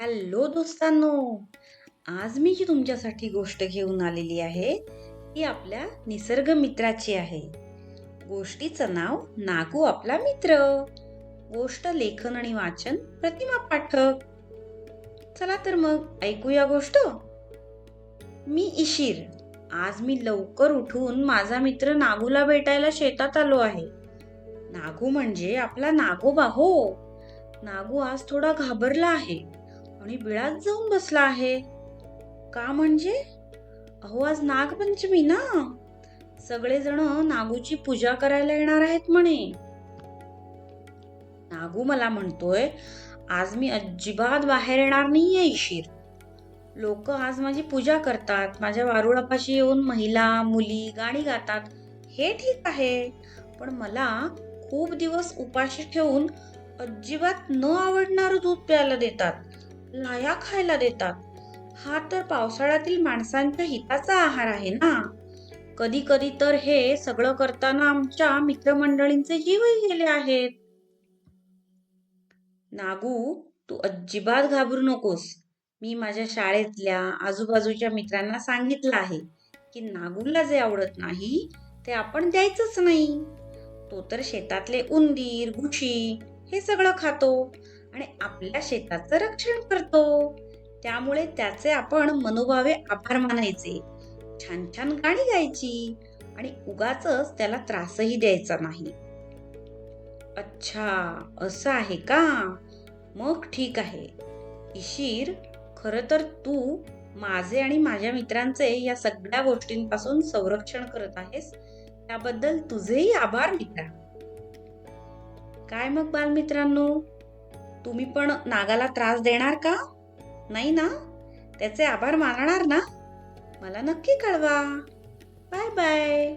Hello दोस्तांनो आज मी जी तुमच्यासाठी गोष्ट घेऊन आलेली आहे ती आपल्या निसर्ग मित्राची आहे. गोष्टीचं नाव नागू आपला मित्र. गोष्ट लेखन आणि वाचन प्रतिमा पाठक. चला तर मग ऐकूया गोष्ट. मी इशीर. आज मी लवकर उठून माझा मित्र नागूला भेटायला शेतात आलो आहे. नागू म्हणजे आपला नागोबा हो. नागू आज थोडा घाबरला आहे. आणि बिळात जाऊन बसला आहे. का म्हणजे? अहो आज नागपंचमी ना. सगळेजण नागूची पूजा करायला येणार आहेत म्हणे. नागू मला म्हणतोय आज मी अजिबात बाहेर येणार नाहीये इशीर. लोक आज माझी पूजा करतात. माझ्या वारुळापाशी येऊन महिला मुली गाणी गातात. हे ठीक आहे. पण मला खूप दिवस उपाशी ठेवून अजिबात न आवडणारं दूध प्यायला देतात. लाया खायला देतात. हा तर पावसाळ्यातील माणसांच्या हिताचा आहार आहे ना? कधी कधी तर हे सगळं करताना आमच्या मित्रमंडळींचे जीवही गेले आहेत. नागू तू अजिबात घाबरू नकोस. मी माझ्या शाळेतल्या आजूबाजूच्या मित्रांना सांगितलं आहे की नागूला जे आवडत नाही ते आपण द्यायचंच नाही. तो तर शेतातले उंदीर घुशी हे सगळं खातो. आणि आपल्या शेताचं रक्षण करतो. त्यामुळे त्याचे आपण मनोभावे आभार मानायचे. छान छान गाणी गायची आणि उगाच त्याला त्रासही द्यायचा नाही. अच्छा असं आहे का? मग ठीक आहे. इशीर खर तर तू माझे आणि माझ्या मित्रांचे या सगळ्या गोष्टींपासून संरक्षण करत आहेस. त्याबद्दल तुझेही आभार मित्रा. काय मग बालमित्रांनो? तुम्ही पण नागाला त्रास देणार का? नाही ना? त्याचे आभार मानणार ना? मला नक्की कळवा. Bye bye.